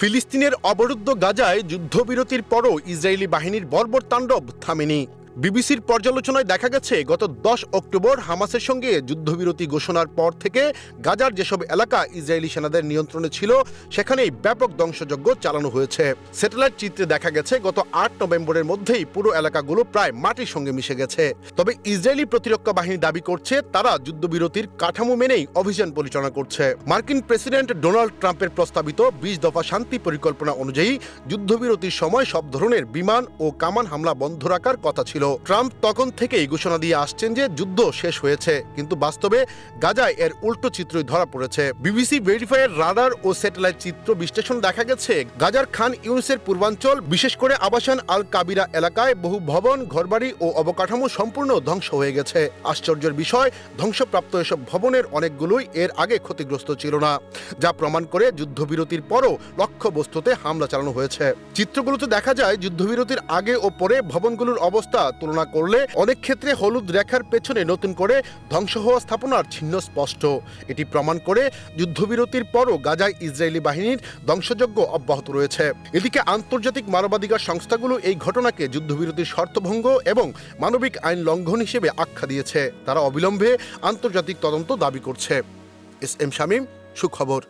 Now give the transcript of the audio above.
ফিলিস্তিনের অবরুদ্ধ গাজায় যুদ্ধবিরতির পরও ইসরায়েলি বাহিনীর বর্বর তাণ্ডব থামেনি। বিবিসির পর্যালোচনায় দেখা গেছে, গত দশ অক্টোবর হামাসের সঙ্গে যুদ্ধবিরতি ঘোষণার পর থেকে গাজার যেসব এলাকা ইসরায়েলি সেনাদের নিয়ন্ত্রণে ছিল, সেখানেই ব্যাপক ধ্বংসযজ্ঞ চালানো হয়েছে। স্যাটেলাইট চিত্রে দেখা গেছে, গত আট নভেম্বরের মধ্যেই পুরো এলাকাগুলো প্রায় মাটির সঙ্গে মিশে গেছে। তবে ইসরায়েলি প্রতিরক্ষা বাহিনী দাবি করছে, তারা যুদ্ধবিরতির কাঠামো মেনেই অভিযান পরিচালনা করছে। মার্কিন প্রেসিডেন্ট ডোনাল্ড ট্রাম্পের প্রস্তাবিত বিশ দফা শান্তি পরিকল্পনা অনুযায়ী যুদ্ধবিরতির সময় সব ধরনের বিমান ও কামান হামলা বন্ধ রাখার কথা ছিল। ট্রাম্প তখন থেকেই ঘোষণা দিয়ে আসছেন যে যুদ্ধ শেষ হয়েছে, কিন্তু বাস্তবে গাজায় এর উল্টো চিত্রই ধরা পড়েছে। বিবিসি ভেরিফায়ার রাডার ও স্যাটেলাইট চিত্র বিশ্লেষণ দেখা গেছে। গাজার খান ইউনিসের পূর্বাঞ্চল, বিশেষ করে আবাসান আল কাবিরা এলাকায় বহু ভবন, ঘরবাড়ি ও অবকাঠামো সম্পূর্ণ ধ্বংস হয়ে গেছে। আশ্চর্যের বিষয়, ধ্বংসপ্রাপ্ত এসব ভবনের অনেকগুলোই এর আগে ক্ষতিগ্রস্ত ছিল না, যা প্রমাণ করে যুদ্ধবিরতির পরও লক্ষ্য বস্তুতে হামলা চালানো হয়েছে। চিত্রগুলোতে দেখা যায়, যুদ্ধবিরতির আগে ও পরে ভবনগুলোর অবস্থা তুলনা করলে অনেক ক্ষেত্রে হলুদ রেখার পেছনে নতুন করে ধ্বংস হওয়া স্থাপনার ছিন্ন স্পষ্ট। এটি প্রমাণ করে যুদ্ধবিরতির পরও গাজায় ইসরায়েলি বাহিনীর ধ্বংসযজ্ঞ অব্যাহত রয়েছে। এদিকে আন্তর্জাতিক মানবাধিকার সংস্থাগুলো এই ঘটনাকে যুদ্ধবিরতির শর্তভঙ্গ এবং মানবিক আইন লঙ্ঘন হিসেবে আখ্যা দিয়েছে। তারা অবিলম্বে আন্তর্জাতিক তদন্ত দাবি করছে। এস এম শামীম, সুখবর।